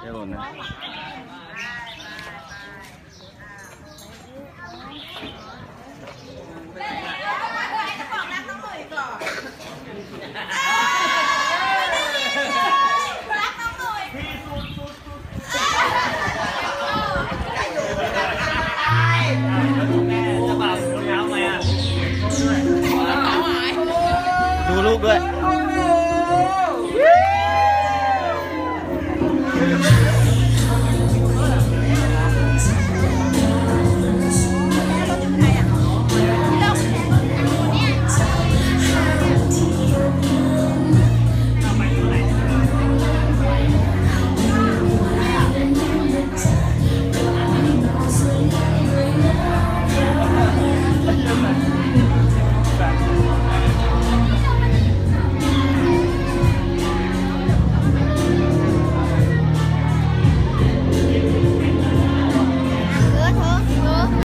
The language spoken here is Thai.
เดี๋ยวหล่นนะ dulu gue.